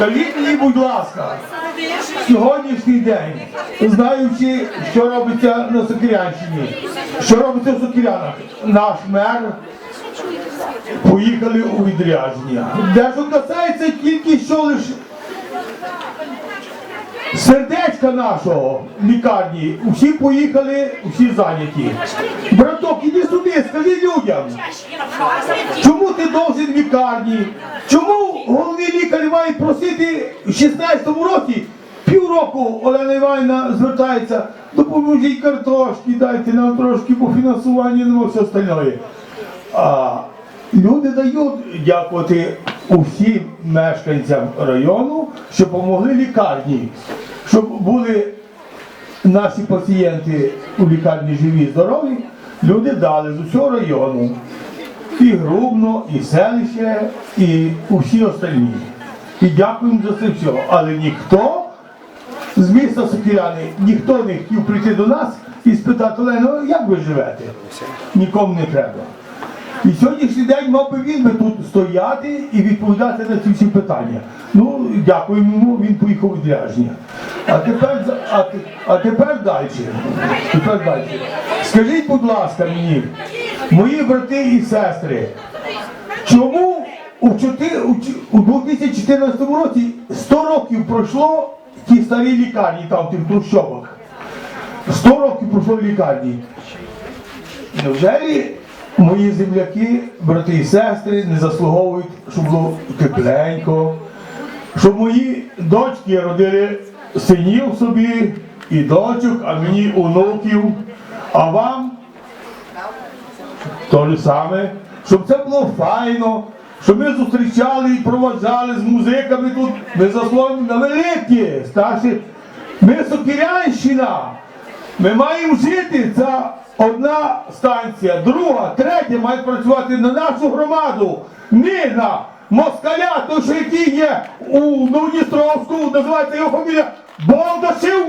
Скажіть мені, будь ласка, сьогоднішній день, знаючи, що робиться на Сокирянщині, що робиться в Сокирянах, наш мер поїхали у відрядження. Де що касається тільки що лише сердечка нашого лікарні, усі поїхали, усі зайняті. Браток, іди сюди, скажи людям. Чому ти должен в лікарні? Чому головний лікар має просити в 16-му році? Півроку Олена Іванівна звертається, допоможіть картошки, дайте нам трошки по фінансуванню і все остальне. А люди дають дякувати усім мешканцям району, що допомогли лікарні, щоб були наші пацієнти у лікарні живі, здорові, люди дали з усього району. І Грубно, і селище, і усі остальні. І дякуємо за це все. Але ніхто з міста Сокиряни, ніхто не хотів прийти до нас і спитати, Олено, як ви живете? Нікому не треба. І сьогоднішній день мав би він би тут стояти і відповідати на ці всі питання. Ну, дякуємо йому, він поїхав відрядження. А тепер, а, а тепер далі. Тепер далі. Скажіть, будь ласка, мені, мої брати і сестри, чому у, чотир- у ч- у 2014 році 100 років пройшло в тій старій лікарні, там в тих трущобах? 100 років пройшло лікарні. Невже мої земляки, брати і сестри, не заслуговують, щоб було тепленько, щоб мої дочки родили синів собі і дочок, а мені онуків, а вам то ж саме, щоб це було файно, щоб ми зустрічали і проводжали з музиками тут, ми заслуговуємо на великі, старші. Ми Сокирянщина. Ми маємо жити. Це одна станція, друга, третя має працювати на нашу громаду. Не на москаля, той, що який є у Новодністровську, називається його фамілія Болдашев.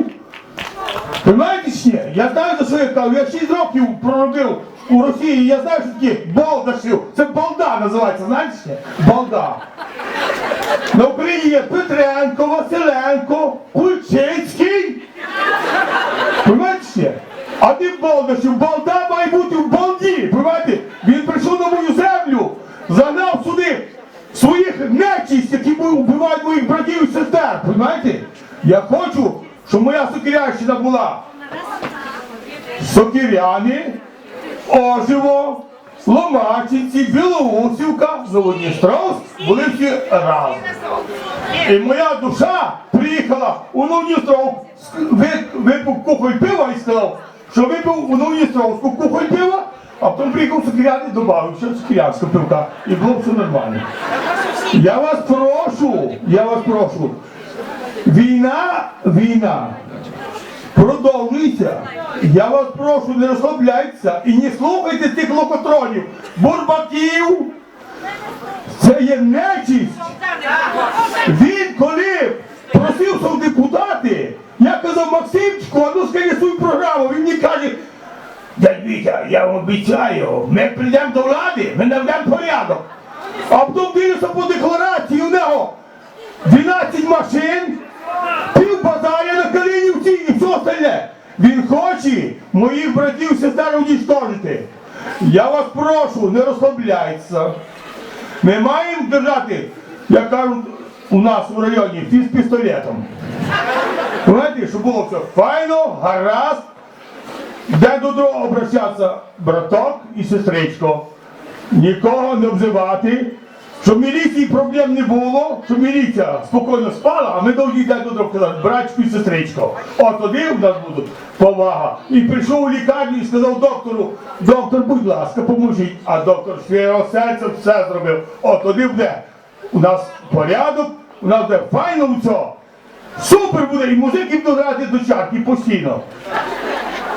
Понимаєте ні? Я знаю, за що я кажу. Я 6 років проробив у Росії, я знаю, що таке Болдашів. Це балда називається, знаєте? Балда. На Україні є Петренко, Василенко, Кульчицький. Понимаєте? А не Болдашів. Балда має бути в балді. Понимаєте? Він прийшов на мою землю, загнав сюди своїх нечисть, які вбивають моїх братів і сестер. Понимаєте? Я хочу, щоб моя сокирянщина була. Сокиряни, Оживо, Ломачинці, Білоусівка, Новодністровськ були всі разом. І моя душа приїхала у Новодністровськ, ви- випив кухоль пива і сказав, що випив у Новодністровську кухоль пива, а потім приїхав Сокиряни і додав ще сокирянська пивка. І було все нормально. Я вас прошу, я вас прошу. Війна, війна продовжується. Я вас прошу, не розслабляйтеся і не слухайте цих локотронів, бурбаків. Це є нечисть. Він коли просився в депутати, я казав Максимчику, а ну скажи свою програму. Він мені каже, дядь я вам обіцяю, ми прийдемо до влади, ми наведемо порядок. А потім дивлюся по декларації у нього 12 машин, пів базаря на і все остальне. Він хоче моїх братів сестер унічтожити. Я вас прошу, не розслабляйтеся. Ми маємо держати, як кажуть у нас в районі, всі з пістолетом. Знаєте, щоб було все файно, гаразд, де до другого обращатися браток і сестричко. Нікого не обзивати, щоб міліції проблем не було, щоб міліція спокійно спала, а ми повинні йти до казати, братчику і сестричко. От тоді в нас буде повага. І прийшов у лікарню і сказав доктору, доктор, будь ласка, поможіть. А доктор свого серця все зробив. От тоді буде у нас порядок, у нас буде файно все. Супер буде, і музики будуть грати до чарки постійно.